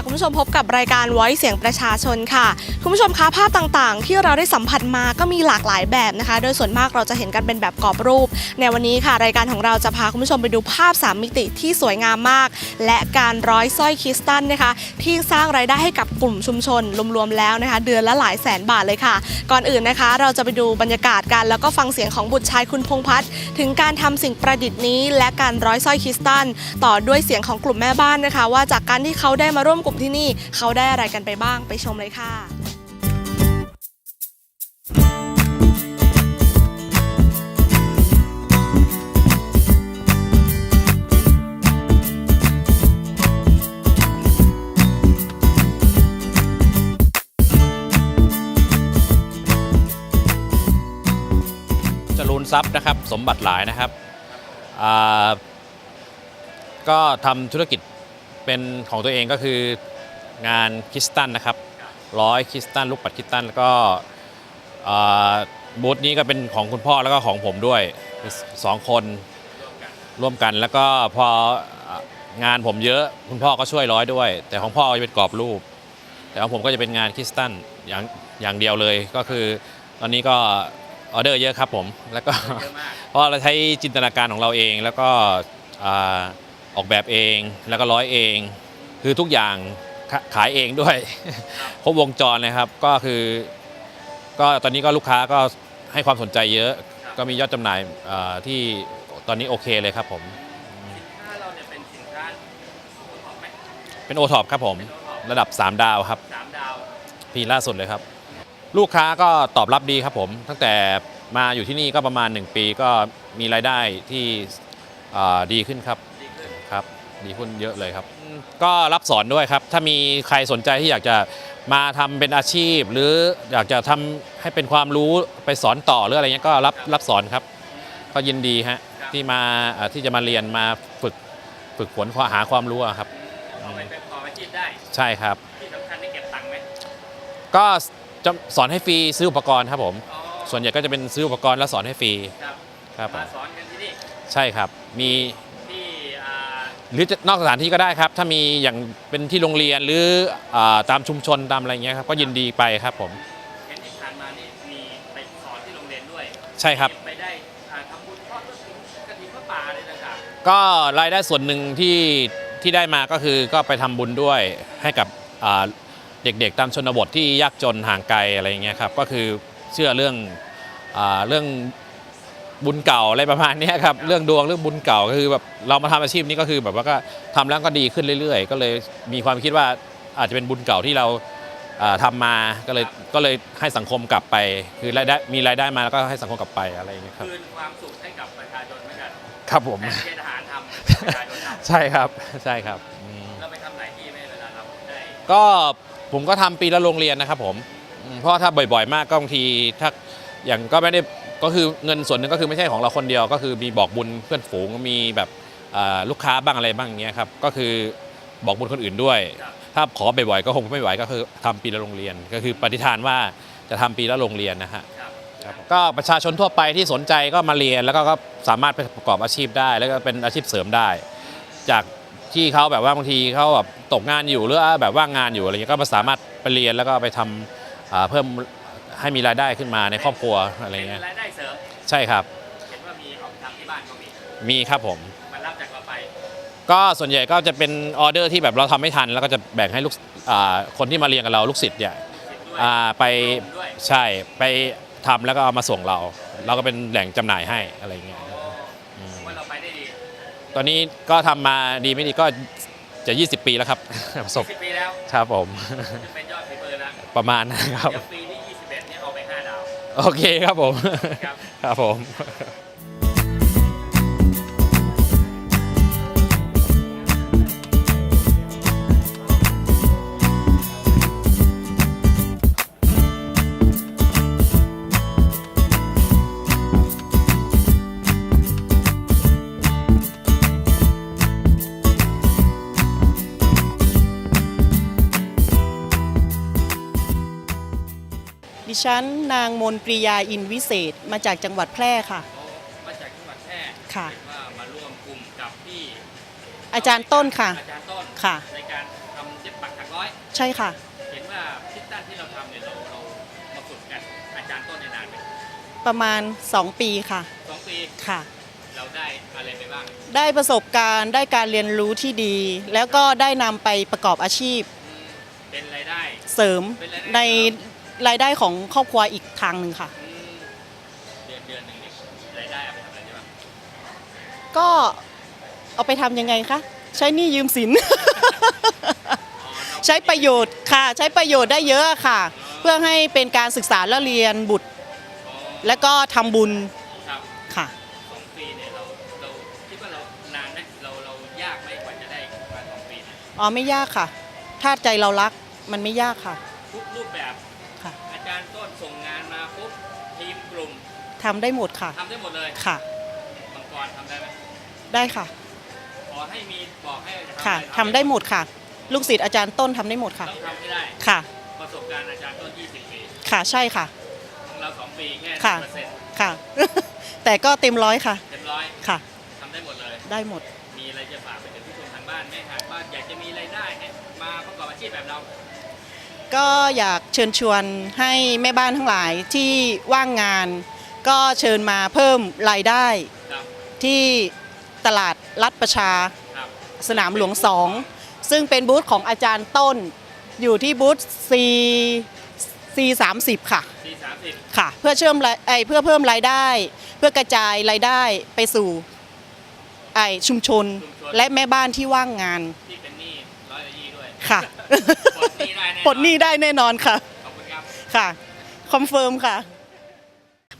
ค่ะคุณผู้ชมพบกับรายการ Voice เสียงประชาชนค่ะ คุณผู้ชมคะภาพต่างๆ ที่เราได้สัมผัสมาก็มีหลากหลายแบบนะคะ โดยส่วนมากเราจะเห็นกันเป็นแบบกรอบรูป ในวันนี้ค่ะ รายการของเราจะพาคุณผู้ชมไปดูภาพ 3 มิติที่สวยงามมาก และการร้อยสร้อยคริสตัลนะคะ ที่สร้างรายได้ให้กับกลุ่มชุมชนรวมๆแล้วนะคะ เดือนละหลายแสนบาทเลยค่ะ ก่อนอื่นนะคะ เราจะไปดูบรรยากาศกันแล้วก็ฟังเสียงของบุตรชายคุณพงพัฒน์ถึงการทำสิ่งประดิษฐ์นี้ และการร้อยสร้อยคริสตัลต่อด้วยเสียงของกลุ่มแม่บ้านนะคะ ว่าจากการที่เขาได้มาร่วมกลุ่มที่นี่เขาได้อะไรกันไปบ้างไปชมเลยค่ะจรูนทรัพย์นะครับ สมบัติหลายนะครับ ก็ทำธุรกิจ เป็นของตัวเองก็คืองานคริสตันนะครับร้อยคริสตันลูกปัดคริสตันแล้วก็อ่าบูธนี้ก็เป็นของคุณพ่อแล้วก็ของผมด้วยสองคนร่วมกันแล้วก็พองานผมเยอะคุณพ่อก็ช่วยร้อยด้วย แต่ของพ่อจะเป็นกรอบรูป แต่ของผมก็จะเป็นงานคริสตันอย่างอย่างเดียวเลยก็คือ ตอนนี้ก็ออเดอร์เยอะครับผม แล้วก็เพราะเราใช้จินตนาการของเราเองแล้วก็ อ่าออกแบบเองแล้วก็ร้อยเอง คือทุกอย่างขาขายเองด้วยครบวงจรเลยครับก็คือก็ตอนนี้ก็ลูกค้าก็ให้ความสนใจเยอะ ก็มียอดจำหน่ายอ่าที่ตอนนี้โอเคเลยครับผมถ้าเราเนี่ยเป็นสินค้าโอท็อปไหมเป็นโอท็อปครับผมโอท็อประดับ 3 ดาวครับสามดาวปีล่าสุดเลยครับ ลูกค้าก็ตอบรับดีครับผม ตั้งแต่มาอยู่ที่นี่ก็ประมาณ 1 ปีก็มีรายได้ที่อ่าดีขึ้นครับดีขึ้นครับ ดีขึ้นเยอะเลยครับ ก็รับสอนด้วยครับ ถ้ามีใครสนใจที่อยากจะมาทำเป็นอาชีพ หรืออยากจะทำให้เป็นความรู้ไปสอนต่อหรืออะไรเงี้ยก็รับรับสอนครับ ก็ยินดีฮะที่มาอ่าที่จะมาเรียนมาฝึกฝึกฝนหาความรู้อะครับเอาไปเป็นของอาชีพได้ใช่ครับที่สำคัญได้เก็บตังค์ไหมก็จะสอนให้ฟรีซื้ออุปกรณ์ครับผมอ๋อส่วนใหญ่ก็จะเป็นซื้ออุปกรณ์แล้วสอนให้ฟรีครับครับผมมาสอนกันที่นี่ใช่ครับมีที่อ่า หรือจะนอกสถานที่ก็ได้ครับ ถ้ามีอย่างเป็นที่โรงเรียนหรืออาตามชุมชนตามอะไรเงี้ยครับก็ยินดีไปครับผม เห็นที่ผ่านมานี่มีไปสอนที่โรงเรียนด้วยใช่ครับ ไปได้อ่าทำบุญทอดกระถิ่นกระถิ่นพระป่าอะไรต่างก็รายได้ส่วนหนึ่งที่ที่ได้มาก็คือก็ไปทำบุญด้วยให้กับอ่าเด็กๆ ตามชนบทที่ยากจนห่างไกลอะไรเงี้ยครับก็คือเชื่อเรื่องอาเรื่อง บุญเก่าอะไรประมาณเนี้ยครับเรื่องดวงเรื่องบุญเก่าก็คือแบบเรามาทำอาชีพนี้ก็คือแบบว่าก็ทำแล้วก็ดีขึ้นเรื่อย ๆ ก็เลยมีความคิดว่าอาจจะเป็นบุญเก่าที่เราอ่าทำมาก็เลยก็เลยให้สังคมกลับไป คือรายได้มีรายได้มาแล้วก็ให้สังคมกลับไปอะไรอย่างเงี้ยๆครับคืนความสุขให้กับประชาชนเหมือนกันครับผมแต่ไม่ใช่ทหารทำประชาชนทใช่ครับใช่ครับอืมำเราไปทำหลายที่ไหมเวลาเราได้ก็ผมก็ทำปีละโรงเรียนนะครับผมอืมเพราะถ้าบ่อยๆ มากก็บางทีถ้าอย่างก็ไม่ได้ ก็คือเงินส่วนหนึ่งก็คือไม่ใช่ของเราคนเดียว ก็คือมีบอกบุญเพื่อนฝูงมีแบบอ่าลูกค้าบ้างอะไรบ้างอย่างเงี้ยครับก็คือบอกบุญคนอื่นด้วยครับถ้าขอบ่อยๆก็คงไม่ไหวก็คือทำปีละโรงเรียน ก็คือปฏิฐานว่าจะทำปีละโรงเรียนนะฮะครับครับก็ประชาชนทั่วไปที่สนใจก็มาเรียนแล้วก็ก็สามารถไปประกอบอาชีพได้ แล้วก็เป็นอาชีพเสริมได้ จากที่เขาแบบว่าบางทีเขาแบบตกงานอยู่หรือว่าแบบว่างงานอยู่อะไรเงี้ยก็มาสามารถไปเรียนแล้วก็ไปทำอ่าเพิ่ม ให้มีรายได้ขึ้นมาในครอบครัวอะไรเงี้ยเป็นรายได้เสริมใช่ครับเห็นว่ามีเอาไปทำที่บ้านก็มีมีครับผม มันรับจากเราไปก็ส่วนใหญ่ก็จะเป็นออเดอร์ที่แบบเราทำไม่ทัน แล้วก็จะแบ่งให้ลูกอ่าคนที่มาเรียนกับเราลูกศิษย์เนี่ยสิทธิ์ด้วยอ่าไปด้วยใช่ไปทำแล้วก็เอามาส่งเรา เราก็เป็นแหล่งจำหน่ายให้อะไรเงี้ยอืมว่าเราไปได้ดีตอนนี้ก็ทำมาดีไม่ดีก็จะ 20 ปีแล้วครับ ประสบ สิบปีแล้ว ครับผม จะเป็นยอดฝีมือแล้วประมาณนะครับ เดี๋ยวปี โอเคครับผม ครับครับผม ฉันนางมนปริยาอินวิเศษมาจากจังหวัดแพร่ค่ะ มาจากจังหวัดแพร่ค่ะ เห็นว่ามาร่วมกลุ่มกับพี่อาจารย์ต้นค่ะ อาจารย์ต้นค่ะ ในการทำเย็บปักถักร้อย ใช่ค่ะ เห็นว่าคิดตั้นที่เราทำเนี่ยเราเรามาฝึกกันอาจารย์ต้นในนานไหมประมาณ 2 ปีค่ะสองปีค่ะ เราได้อะไรไปบ้างได้ประสบการณ์ได้การเรียนรู้ที่ดี แล้วก็ได้นำไปประกอบอาชีพ อืมเป็นรายได้ เสริมเป็นรายได้ใน รายได้ของครอบครัวอีกทางหนึ่งค่ะอืมเดือนเดือนหนึ่งนี่รายได้เอาไปทำอะไรได้บ้างก็เอาไปทำยังไงคะ ใช้หนี้ยืมสินอ๋อเราใช้ประโยชน์ค่ะ ใช้ประโยชน์ได้เยอะค่ะ เพื่อให้เป็นการศึกษาและเรียนบุตรอ๋อและก็ทำบุญครับค่ะ สองปีเนี่ยเราเราคิดว่าเรานานไหมเราเรายากไหมกว่าจะได้มาสองปีเนี่ยอ๋อไม่ยากค่ะ ถ้าใจเรารักมันไม่ยากค่ะ ทุกรูปแบบ ทำได้หมดค่ะ ทำได้หมดเลยค่ะ มังกรทำได้ไหมได้ค่ะ ขอให้มีบอกให้จค่ะอรทำได้หมดค่ะ ลูกศิษย์อาจารย์ต้นทำได้หมดค่ะ ต้องทำให้ได้ค่ะ ประสบการณ์อาจารย์ต้น 20 ปี ค่ะใช่ค่ะ ของเรา 2 ปีแค่ค่ะ เปอร์เซ็นต์ค่ะ แต่ก็เต็มร้อยค่ะ เต็มร้อยค่ะ ทำได้หมดเลย ได้หมด มีอะไรจะฝากไปถึงผู้ชมทางบ้านไหมหากว่าอยากจะมีรายได้ให้มาประกอบอาชีพแบบเรา ก็อยากเชิญชวนให้แม่บ้านทั้งหลายที่ว่างงาน ก็เชิญมาเพิ่มรายได้ครับที่ตลาดรัฐประชาครับสนามหลวงสองซึ่งเป็นบูธของอาจารย์ต้น อยู่ที่บูธ C C 3 0ค่ะ สี่สามสิบค่ะเพื่อเชื่อมรายไอเพื่อเพิ่มรายได้ เพื่อกระจายรายได้ไปสู่ไอชุมชน และแม่บ้านที่ว่างงานที่เป็นหนี้ร้อยละยี่ด้วยค่ะ ปลดหนี้ได้แน่นอนปลดหนี้ได้แน่นอนค่ะขอบคุณครับ ค่ะคอนเฟิร์มค่ะ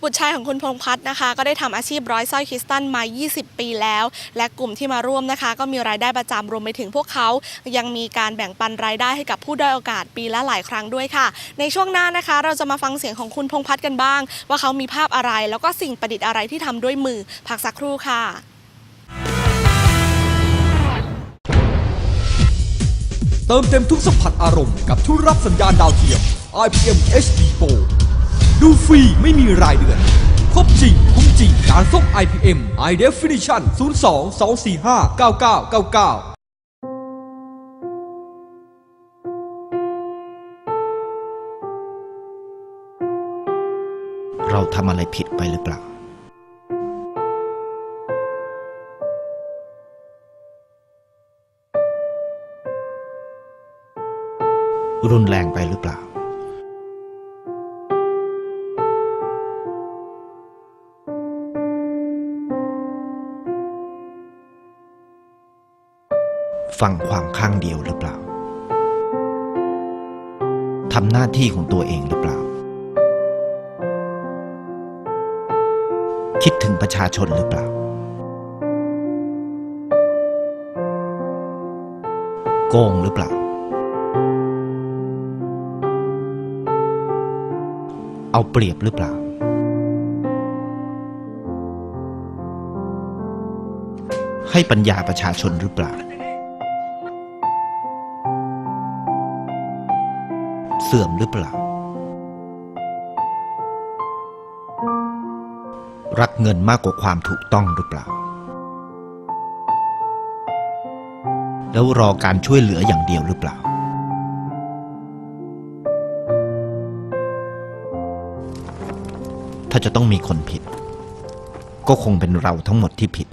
บุตรชายของคุณพงพัฒน์นะคะ ก็ได้ทำอาชีพร้อยสร้อยคริสตัลมา 20 ปีแล้ว และกลุ่มที่มาร่วมนะคะ ก็มีรายได้ประจำรวมไปถึงพวกเขา ยังมีการแบ่งปันรายได้ให้กับผู้ด้อยโอกาสปีละหลายครั้งด้วยค่ะ ในช่วงหน้านะคะ เราจะมาฟังเสียงของคุณพงพัฒน์กันบ้าง ว่าเขามีภาพอะไร แล้วก็สิ่งประดิษฐ์อะไรที่ทำด้วยมือพักสักครู่ค่ะเติมเต็มทุกสัมผัสอารมณ์กับทุกรับสัญญาณดาวเทียม IPM HD Pro ดูฟรีไม่มีรายเดือน ครบจริง คุ้มจริง การส่ง IPM High Definition 02 245 9999เราทำอะไรผิดไปหรือเปล่า รุนแรงไปหรือเปล่า ฟังความข้างเดียวหรือเปล่าทำหน้าที่ของตัวเองหรือเปล่า คิดถึงประชาชนหรือเปล่า โกงหรือเปล่า เอาเปรียบหรือเปล่า ให้ปัญญาประชาชนหรือเปล่า เสื่อมหรือเปล่า รักเงินมากกว่าความถูกต้องหรือเปล่า แล้วรอการช่วยเหลืออย่างเดียวหรือเปล่า ถ้าจะต้องมีคนผิด ก็คงเป็นเราทั้งหมดที่ผิด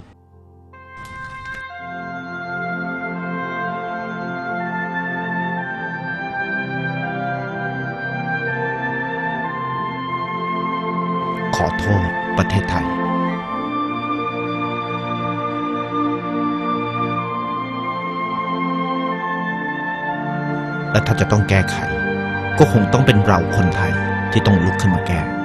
ถ้าจะต้องแก้ไข ก็คงต้องเป็นเราคนไทยที่ต้องลุกขึ้นมาแก้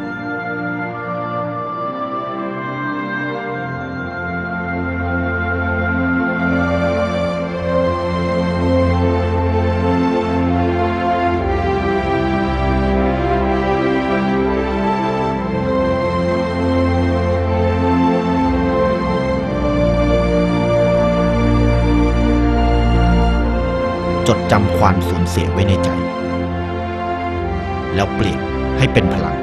จดจำความสูญเสียไว้ในใจ แล้วเปลี่ยนให้เป็นพลัง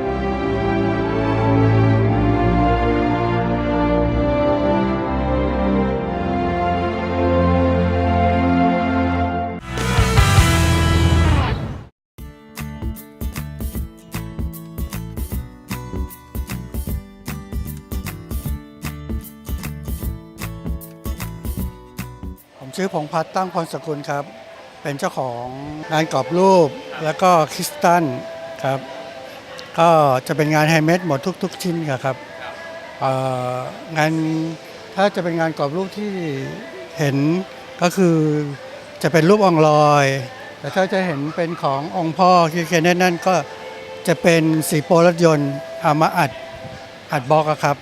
ผมชื่อพงพัฒน์ตั้งพรสกุลครับ เป็นเจ้าของงานกรอบรูปแล้วก็คริสตัลครับ ก็จะเป็นงานไฮเมดหมดทุก ๆ ชิ้นครับงานถ้าจะเป็นงานกรอบรูปที่เห็นก็คือจะเป็นรูปองลอย แต่ถ้าจะเห็นเป็นขององค์พ่อคือเคนนตนั่นก็จะเป็นสีโปรรถยนต์เอามาอัดอัดบล็อกอะครับ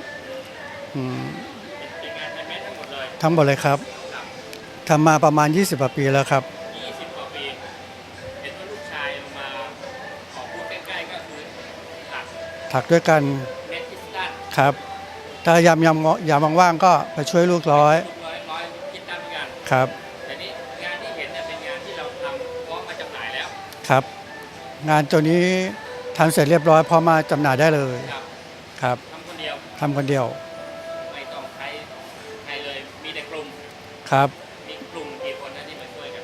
ทั้งหมดเลยทั้งหมดเลยครับทำมาประมาณ 20กว่าปีแล้วครับ 20 กว่าปี เห็นว่าลูกชายลงมาขอพูดใกล้ๆก็คือตัด ถักด้วยกันเม็ดคริสตัลครับ ถ้ายามยามยามว่างๆก็ไปช่วยลูกร้อยลูกร้อยร้อยคริสตัลเหมือนกันครับ แต่นี่งานที่เห็นเนี่ยเป็นงานที่เราทำพร้อมมาจำหน่ายแล้ว ครับ งานตัวนี้ทำเสร็จเรียบร้อยพอมาจำหน่ายได้เลยครับครับทำคนเดียวทำคนเดียวไม่ต้องใช้ใครเลยมีแต่กลุ่มครับ มีกลุ่มกี่คนนะที่มาช่วยกัน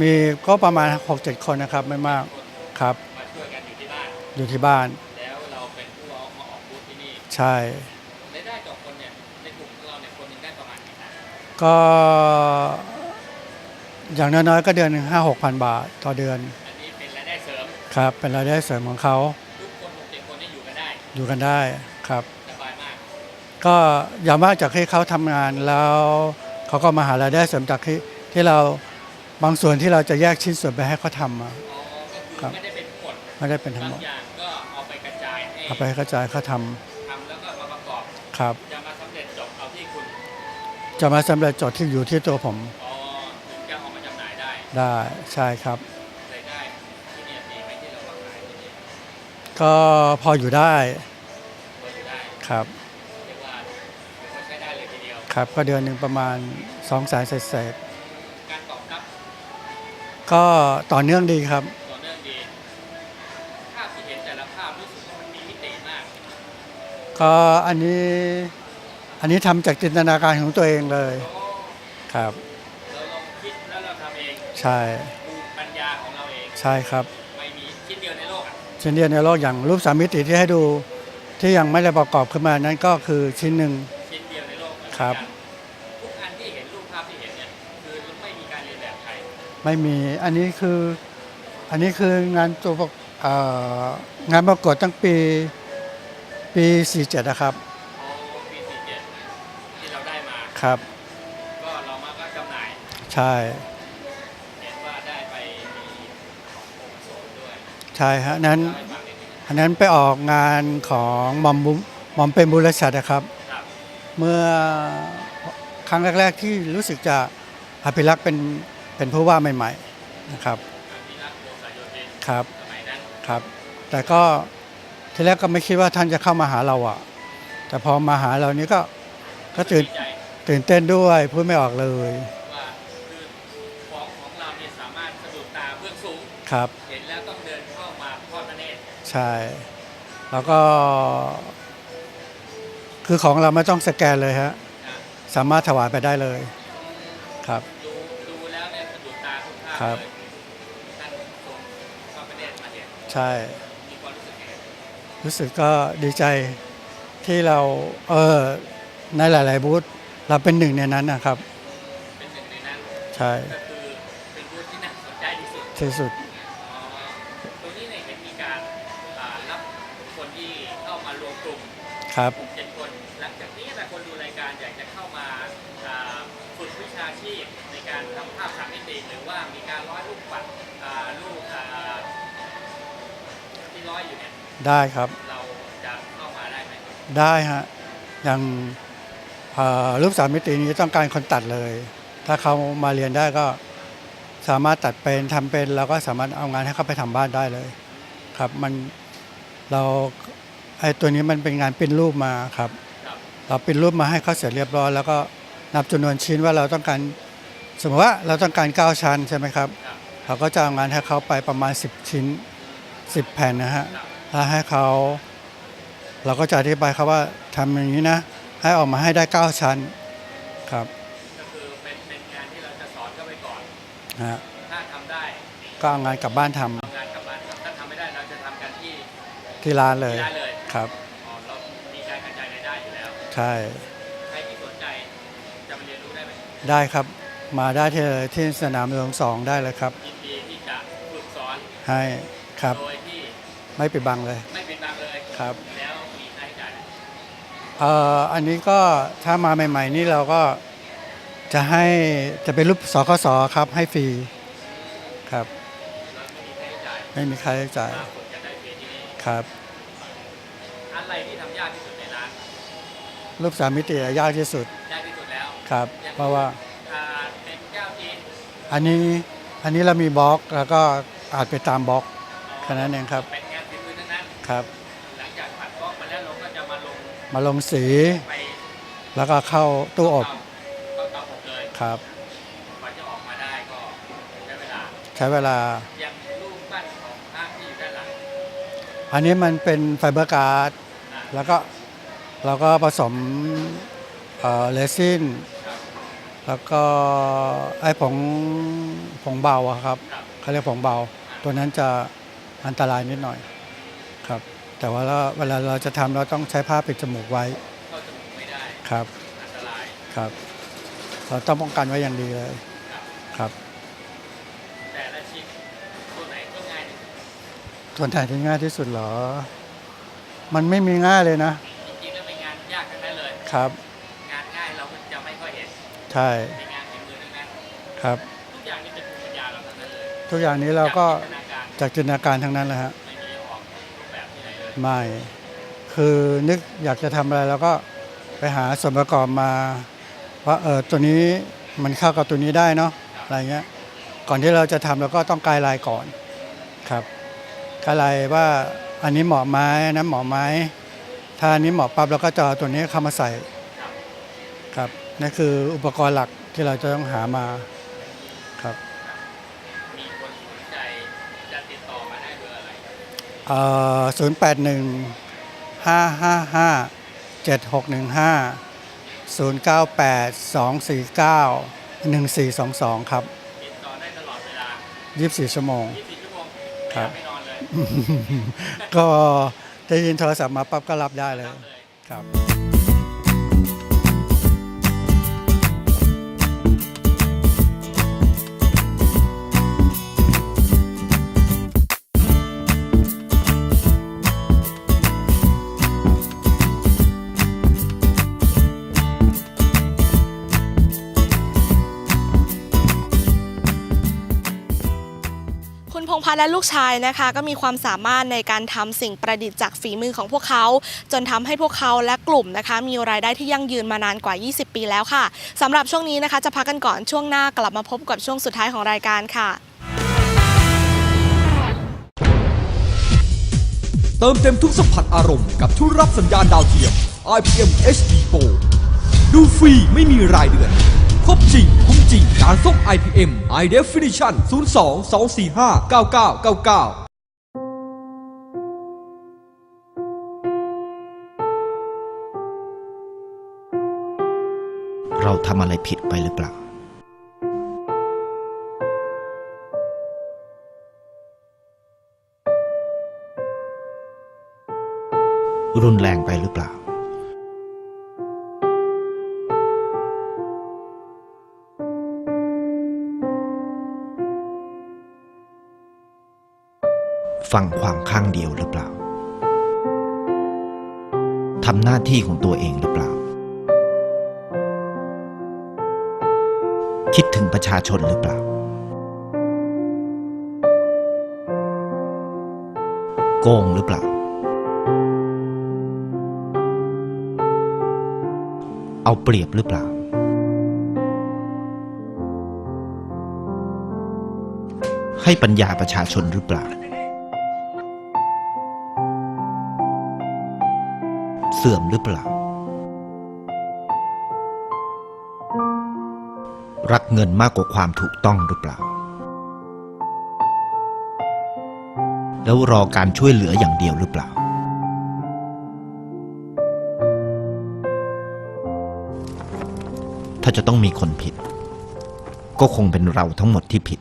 มีก็ประมาณ6-7คนนะครับไม่มากคนครับมาช่วยกันอยู่ที่บ้านอยู่ที่บ้าน ใช่รายได้ต่อคนเนี่ยในกลุ่มของเราเนี่ยคนหนึงได้ประมาณกี่บาทก็ อย่างน้อยๆก็เดือนหนึ่งห้าหกพันบาทต่อเดือนอันนี้เป็นรายได้เสริมครับ เป็นรายได้เสริมของเขาทุกคนหกเจ็ดคนนี่อยู่กันได้อยู่กันได้ครับ สบายมากก็อย่างมากจากที่เขาทำงานแล้วเขาก็มาหารายได้เสริมจากที่ที่เราบางส่วนที่เราจะแยกชิ้นส่วนไปให้เขาทำมาอ๋อก็ครัคือบ ไม่ได้เป็นทั้งหมดไม่ได้เป็นทั้งบาหมงดอย่างก็เอาไปกระจายให้เอาไปให้กระจายเขาททำ ครับ จะมาสำเร็จจบเอาที่คุณจะมาสำเร็จโจทย์ที่อยู่ที่ตัวผมอ๋อถึงจะเอามาจำหน่ายได้ได้ใช่ครับ รายได้ที่เนี่ยดีไหมที่เรามาขายที่นี่ก็พออยู่ได้ก็อยู่ได้ครับเรียกว่าเรียกว่าใช้ได้เลยทีเดียว ครับก็เดือนหนึ่งประมาณ2องแสนเศษการตอบรับๆก็ต่อเนื่องดีครับ ต่อเนื่องดี ภาพที่เห็นแต่ละภาพรู้สึกว่ามันมีมิติมาก ก็อันนี้อันนี้ทำจากจินตนาการของตัวเองเลยโอ้ครับ เราลองคิดแล้วเราทำเองใช่ภูมิปัญญาของเราเอง ใช่ครับไม่มีชิ้นเดียวในโลกอะชิ้นเดียวในโลกอย่างรูปสามมิติที่ให้ดูที่ยังไม่ได้ประกอบขึ้นมานั้นก็คือชิ้นหนึ่ง ชิ้นเดียวในโลกเหมือนกันครับ ทุกอันที่เห็นรูปภาพที่เห็นเนี่ยคือไม่มีการเรียนแบบใครไม่มีอันนี้คืออันนี้คืองานตัวประเอ่องานประกวดตั้งปี ปี 47 นะครับอ๋อปีสี่เจ็ดที่เราได้มา ครับ ก็เรามาก็จำหน่ายใช่เห็นว่าได้ไปมีของโองโสนด้วยใช่ฮะนั้นเล่าให้ฟังนิดนึงอันนั้นไปออกงานของหมอมบุหมอมเป็นบุรชัดนะครับ ครับเมื่อครั้งแรก ๆ ที่รู้สึกจะอภิรักษ์เป็นเป็นผู้ว่าใหม่ ๆ นะครับ อภิรักษ์โยสายโยธินครับ สมัยนั้นครับ แต่ก็ ทีแรกก็ไม่คิดว่าท่านจะเข้ามาหาเราอะแต่พอมาหาเรานี่ก็ก็ตื่นดีใจตื่นเต้นด้วยพูดไม่ออกเลยว่าคือของของเราเนี่ยสามารถสะดุดตาเบื้องสูงครับ เห็นแล้วต้องเดินเข้ามาทอดพระเนตรใช่ แล้วก็ คือของเราไม่ต้องสแกนเลยฮะนะสามารถถวายไปได้เลย ครับ ดูดูแล้วเนี่ยสะดุดตาทุกภาพครับ เลยท่านทรงทอดพระเนตรมาเห็น ใช่ มีความรู้สึกยังไง รู้สึกก็ดีใจที่เราเออในหลาย ๆ บูธเราเป็นหนึ่งในนั้นนะครับ เป็นหนึ่งในนั้นใช่ก็คือเป็นบูธที่น่าสนใจที่สุดที่สุดอ๋อตรงนี้เนี่ยเห็นมีการอ่ารับคนที่เข้ามารวมกลุ่มครับเจ็ด ได้ครับ เราจะเข้ามาได้ไหมได้ฮะอย่างเอ่อรูปสามมิตินี้ต้องการคนตัดเลย ถ้าเขามาเรียนได้ก็สามารถตัดเป็นทำเป็นแล้วก็สามารถเอางานให้เขาไปทำบ้านได้เลย ครับมันเราไอ้ตัวนี้มันเป็นงานปิ้นรูปมาครับ ครับเราปิ้นรูปมาให้เขาเสร็จเรียบร้อยแล้วก็นับจำนวนชิ้นว่าเราต้องการสมมติว่าเราต้องการ 9 ชั้นใช่ไหมครับ ครับเราก็จะเอางานให้เขาไปประมาณ 10 ชิ้น 10 แผ่นนะฮะ ครับ แล้วให้เขาเราก็จะอธิบายเขาว่าทำอย่างนี้นะ ให้ออกมาให้ได้ 9 ชั้นครับก็คือเป็นเป็นงานที่เราจะสอนเข้าไปก่อนนะฮะถ้าทำได้ก็เอางานกลับบ้านทำเอางานกลับบ้านครับถ้าทำไม่ได้เราจะทำกันที่ที่ร้านเลยที่ได้เลยครับ อ๋อเรามีการกระจายรายได้อยู่แล้ว ใช่ใครที่สนใจจะมาเรียนรู้ได้ไหมได้ครับ มาได้ที่ที่สนามหลวงสองได้เลยครับ ยินดีที่จะฝึกสอนให้ครับ โดยที่ ไม่ปิดบังเลยไม่ปิดบังเลยครับ แล้วมีค่าใช้จ่ายไหมเอ่ออันนี้ก็ถ้ามาใหม่ ๆ นี่เราก็จะให้จะเป็นรูปสคสครับให้ฟรีครับ แล้วไม่มีค่าใช้จ่ายไม่มีค่าใช้จ่ายมาฝึกกันได้ฟรีที่นี่ครับ อะไรที่ทำยากที่สุดในร้านรูปสามมิติยากที่สุดยากที่สุดแล้วครับ เพราะว่าอ่าเป็นแก้วจีนอันนี้อันนี้เรามีบล็อกแล้วก็อาจไปตามบล็อกแค่นั้นเองครับ เป็น ครับ หลังจากผัดกล้องมาแล้วเราก็จะมาลงมาลงสี ไปแล้วก็เข้าตู้อบเข้าเตาอบเลยครับ กว่าจะออกมาได้ก็ใช้เวลาใช้เวลา อย่างรูปปั้นของพระที่อยู่ด้านหลังอันนี้มันเป็นไฟเบอร์การ์ดอะแล้วก็เราก็ผสมเอ่อเรซินครับแล้วก็ไอ้ผงผงเบาอะครับครับเขาเรียกผงเบา ตัวนั้นจะอันตรายนิดหน่อย ครับ แต่ว่าเราเวลาเราจะทำเราต้องใช้ผ้าปิดจมูกไว้เข้าจมูกไม่ได้ครับ อันตรายครับ เราต้องป้องกันไว้อย่างดีเลยครับ ครับ แต่ละชิ้นตัวไหนก็ง่ายที่สุดส่วนไหนที่ง่ายที่สุดเหรอ มันไม่มีง่ายเลยนะ จริงๆแล้วเป็นงานยากทั้งนั้นเลย ครับ งานง่ายเราก็จะไม่ค่อยเห็นใช่ เป็นงานฝีมือทั้งนั้นครับ ทุกอย่างนี่เป็นภูมิปัญญาเราทั้งนั้นเลยทุกอย่างนี้เราก็จากจินตนาการจากจินตนาการทั้งนั้นแหละฮะ ไม่มีออกรูปแบบที่ ไม่ คือนึกอยากจะทำอะไรเราก็ไปหาส่วนประกอบมาว่าเออตัวนี้มันเข้ากับตัวนี้ได้เนาะอะไรเงี้ยก่อนที่เราจะทำเราก็ต้องกายลายก่อนครับกายลายว่าอันนี้เหมาะไหมอันนั้นเหมาะไหมถ้าอันนี้เหมาะปั๊บเราก็จะเอาตัวนี้เข้ามาใส่ครับนั่นคืออุปกรณ์หลักที่เราจะต้องหามาครับ ศูนย์แปดหนึ่งห้าห้าห้าเจ็ดหกหนึ่งห้าศูนย์เก้าแปดสองสี่เก้าหนึ่งสี่สองสองครับติดต่อได้ตลอดเวลายี่สิบสี่ชั่วโมง 24ชั่วโมงครับไม่นอนเลย ก็ได้ยินโทรศัพท์มาปั๊บก็รับได้เลยรับเลยครับ และลูกชายนะคะก็มีความสามารถในการทำสิ่งประดิษฐ์จากฝีมือของพวกเขา จนทำให้พวกเขาและกลุ่มนะคะ มีรายได้ที่ยั่งยืนมานานกว่า 20 ปีแล้วค่ะสำหรับช่วงนี้นะคะ จะพักกันก่อนช่วงหน้ากลับมาพบกับช่วงสุดท้ายของรายการค่ะ เติมเต็มทุกสัมผัสอารมณ์กับทุกรับสัญญาณดาวเทียม IPM HD Pro ดูฟรีไม่มีรายเดือนครบจริง จริงการส่ง IPM High Definition 02 245 9999เราทำอะไรผิดไปหรือเปล่า รุนแรงไปหรือเปล่า ฟังความข้างเดียวหรือเปล่าทำหน้าที่ของตัวเองหรือเปล่า คิดถึงประชาชนหรือเปล่า โกงหรือเปล่า เอาเปรียบหรือเปล่า ให้ปัญญาประชาชนหรือเปล่า สื่อมหรือเปล่า รักเงินมากกว่าความถูกต้องหรือเปล่า แล้วรอการช่วยเหลืออย่างเดียวหรือเปล่า ถ้าจะต้องมีคนผิด ก็คงเป็นเราทั้งหมดที่ผิด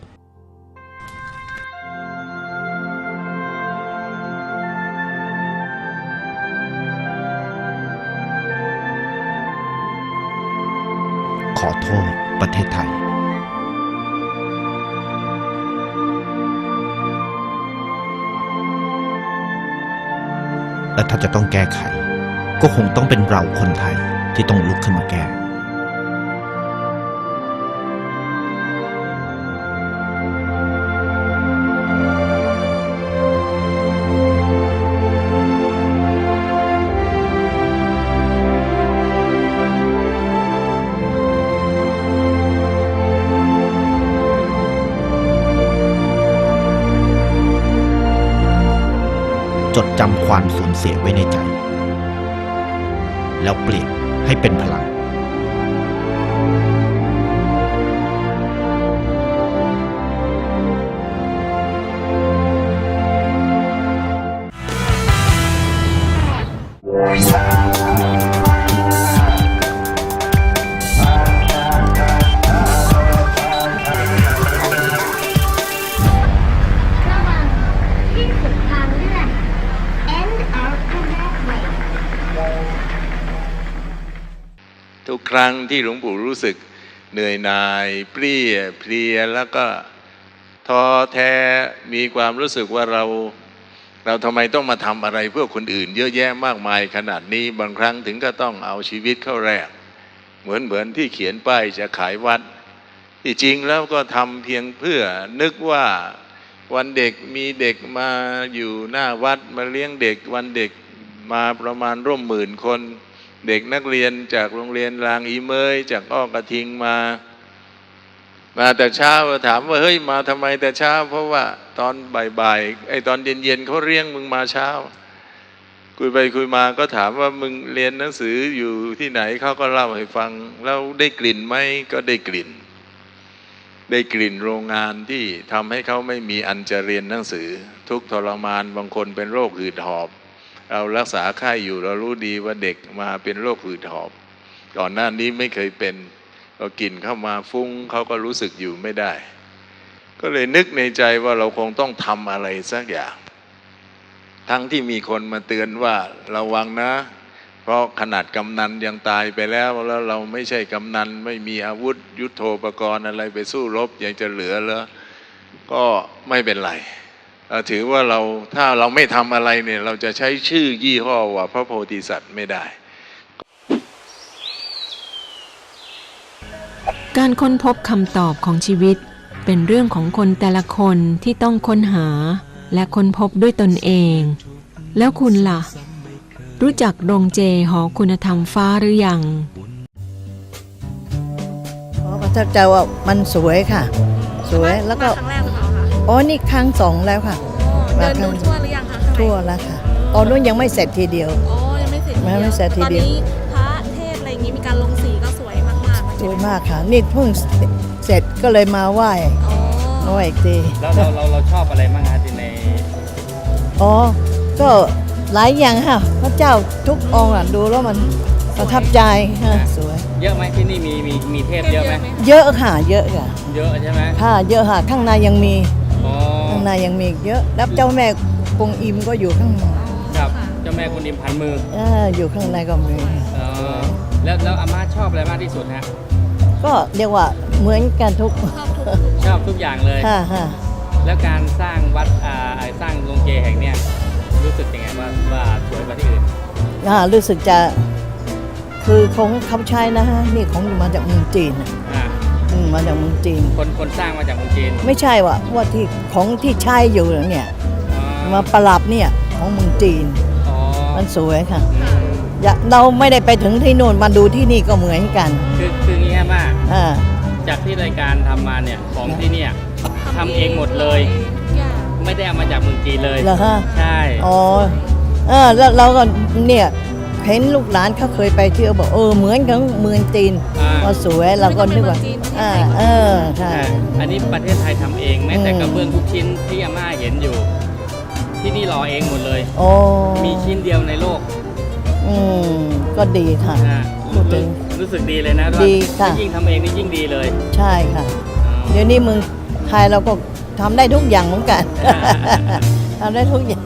ถ้าจะต้องแก้ไข ก็คงต้องเป็นเราคนไทยที่ต้องลุกขึ้นมาแก้ จดจำความสูญเสียไว้ในใจ แล้วเปลี่ยนให้เป็นพลัง ที่หลวงปู่รู้สึกเหนื่อยหน่ายเปรี้ยเพลียแล้วก็ท้อแท้มีความรู้สึกว่าเรา เราทำไมต้องมาทำอะไรเพื่อคนอื่น เยอะแยะมากมายขนาดนี้บางครั้งถึงก็ต้องเอาชีวิตเข้าแรก เหมือนเหมือนที่เขียนป้ายจะขายวัด ที่จริงแล้วก็ทำเพียงเพื่อนึกว่าวันเด็กมีเด็กมาอยู่หน้าวัดมาเลี้ยงเด็กวันเด็กมาประมาณร่วมหมื่นคน เด็กนักเรียนจากโรงเรียนรางอีเมยจากอ้อกระทิงมา มาแต่เช้าถามว่าเฮ้ยมาทำไมแต่เช้า เพราะว่าตอนบ่ายๆไอ้ตอนเย็นๆเขาเรียงมึงมาเช้า คุยไปคุยมาก็ถามว่ามึงเรียนหนังสืออยู่ที่ไหนเขาก็เล่าให้ฟัง แล้วได้กลิ่นไหมก็ได้กลิ่น ได้กลิ่นโรงงานที่ทำให้เขาไม่มีอันจะเรียนหนังสือ ทุกทรมานบางคนเป็นโรคหืดหอบ เรารักษาไข้อยู่เรารู้ดีว่าเด็กมาเป็นโรคหืดหอบ ก่อนหน้านี้ไม่เคยเป็นเรากินเข้ามาฟุ้งเขาก็รู้สึกอยู่ไม่ได้ ก็เลยนึกในใจว่าเราคงต้องทำอะไรสักอย่าง ทั้งที่มีคนมาเตือนว่าระวังนะ เพราะขนาดกำนันยังตายไปแล้วแล้วเราไม่ใช่กำนันไม่มีอาวุธยุโทโธปกรณ์อะไรไปสู้รบยังจะเหลือแล้วก็ไม่เป็นไร ถือว่าเราถ้าเราไม่ทำอะไรเนี่ย เราจะใช้ชื่อยี่ห้อว่าพระโพธิสัตว์ไม่ได้ การค้นพบคำตอบของชีวิต เป็นเรื่องของคนแต่ละคนที่ต้องค้นหา และค้นพบด้วยตนเอง แล้วคุณล่ะ รู้จักโรงเจหอคุณธรรมฟ้าหรือยังอ๋อประทับใจว่ามันสวยค่ะ สวยแล้วก็มาครั้งแรก หรือเปล่าคะอ๋อนี่ครั้งสองแล้วค่ะ เดินดูทั่วหรือยังคะข้างในทั่วแล้วค่ะตอนนู้นยังไม่เสร็จทีเดียว อ๋อยังไม่เสร็จยังไม่เสร็จทีเดียว ตอนนี้พระเทศอะไรอย่างนี้มีการลงสีก็สวยมากๆสวยมากค่ะ นี่เพิ่งเสร็จก็เลยมาไหว้อ๋อมาไหว้อีกทีแล้วเราเราเราชอบอะไรบ้างคะที่ใน อ๋อ ก็หลายอย่างค่ะ พระเจ้าทุกองค์อะดูแล้วมันประทับใจค่ะสวย เยอะไหมที่นี่มีมีมีเทพเยอะไหมเยอะค่ะ เยอะค่ะ เยอะใช่ไหมค่ะเยอะค่ะ ข้างในยังมีอ๋อข้างในยังมีอีกเยอะ แล้วเจ้าแม่กงอิมก็อยู่ข้างในครับเจ้าแม่กุนอิมพันมืออ่าอยู่ข้างในก็มีอ๋อแล้วแล้วอาม่าชอบอะไรมากที่สุดฮะก็เรียกว่าเหมือนกันทุกชอบทุกอย่างเลย ค่ะค่ะแล้วการสร้างวัดอ่าสร้างโรงเจแห่งเนี้ยรู้สึกยังไงว่าว่าสวยกว่าที่อื่นอ่ารู้สึกจะคือของเขาใช้นะฮะนี่ของมาจากเมืองจีนน่ะอ่าอื มมาจากเมืองจีน คนคนสร้างมาจากเมืองจีนไม่ใช่ว่าว่าที่ของที่ใช้อยู่เนี่ยอ๋อมาประลับเนี่ยของเมืองจีน อ๋อมันสวยค่ะอืมอย่าเราไม่ได้ไปถึงที่นู่นมาดูที่นี่ก็เหมือนกันคือคืองี้ฮะมากอ่า จากที่รายการทำมาเนี่ยของที่เนี่ยทำเองหมดเลย ไม่ได้เอามาจากเมืองจีนเลยเหรอฮะ ใช่ อ๋อเออแล้วเราก็เนี่ย เห็นลูกหลานเขาเคยไปเที่ยวบอกเออเหมือนกับเมืองจีนอ่าก็สวยเราก็นึกว่าอ่าเออใช่ใช่อันนี้ประเทศไทยทำเองแม้แต่อืม กระเบื้องทุกชิ้นที่อาม่าเห็นอยู่ ที่นี่รอเองหมดเลย โอ้มีชิ้นเดียวในโลกอืมก็ดีค่ะ นะพูดถึงรู้สึกดีเลยนะดีค่ะว่ายิ่งทำเองนี่ยิ่งดีเลยใช่ค่ะ เดี๋ยวนี้เมืองไทยเราก็ทำได้ทุกอย่างเหมือนกัน ทำได้ทุกอย่าง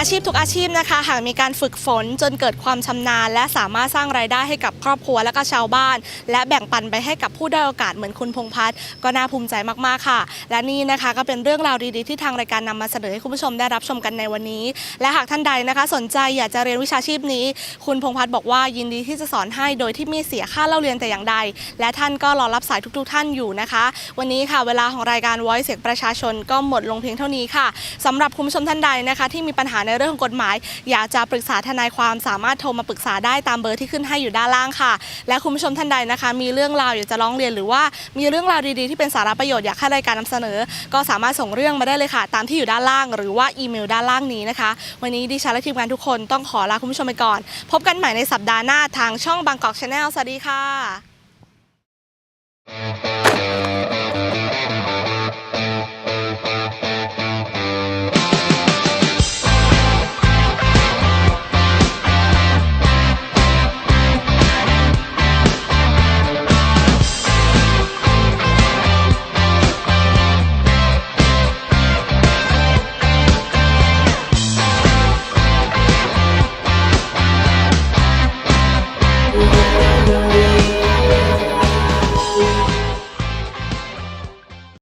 อาชีพทุกอาชีพนะคะ หากมีการฝึกฝนจนเกิดความชำนาญ และสามารถสร้างรายได้ให้กับครอบครัวและก็ชาวบ้าน และแบ่งปันไปให้กับผู้ได้อยโอกาสเหมือนคุณพงพัฒน์ก็น่าภูมิใจมากๆค่ะ และนี่นะคะก็เป็นเรื่องราวดีๆที่ทางรายการนำมาเสนอให้คุณผู้ชมได้รับชมกันในวันนี้ และหากท่านใดนะคะ สนใจอยากจะเรียนวิชาชีพนี้ คุณพงพัฒน์บอกว่ายินดีที่จะสอนให้โดยที่ไม่เสียค่าเล่าเรียนแต่อย่างใด และท่านก็รอรับสายทุก ๆ ท่านอยู่นะคะ วันนี้ค่ะเวลาของรายการ Voice เสียงประชาชนก็หมดลงเพียงเท่านี้ค่ะสำหรับคุณผู้ชมท่านใดนะคะ ที่มีปัญหาในเรื่องของกฎหมาย อยากจะปรึกษาทนายความสามารถโทรมาปรึกษาได้ตามเบอร์ที่ขึ้นให้อยู่ด้านล่างค่ะ และคุณผู้ชมท่านใดนะคะ มีเรื่องราวอยากจะร้องเรียนหรือว่ามีเรื่องราวดีๆที่เป็นสาระประโยชน์อยากให้รายการนำเสนอ ก็สามารถส่งเรื่องมาได้เลยค่ะ ตามที่อยู่ด้านล่าง หรือว่าอีเมลด้านล่างนี้นะคะ วันนี้ดิฉันและทีมงานทุกคนต้องขอลาคุณผู้ชมไปก่อน พบกันใหม่ในสัปดาห์หน้าทางช่องบางกอกชาแนลสวัสดีค่ะ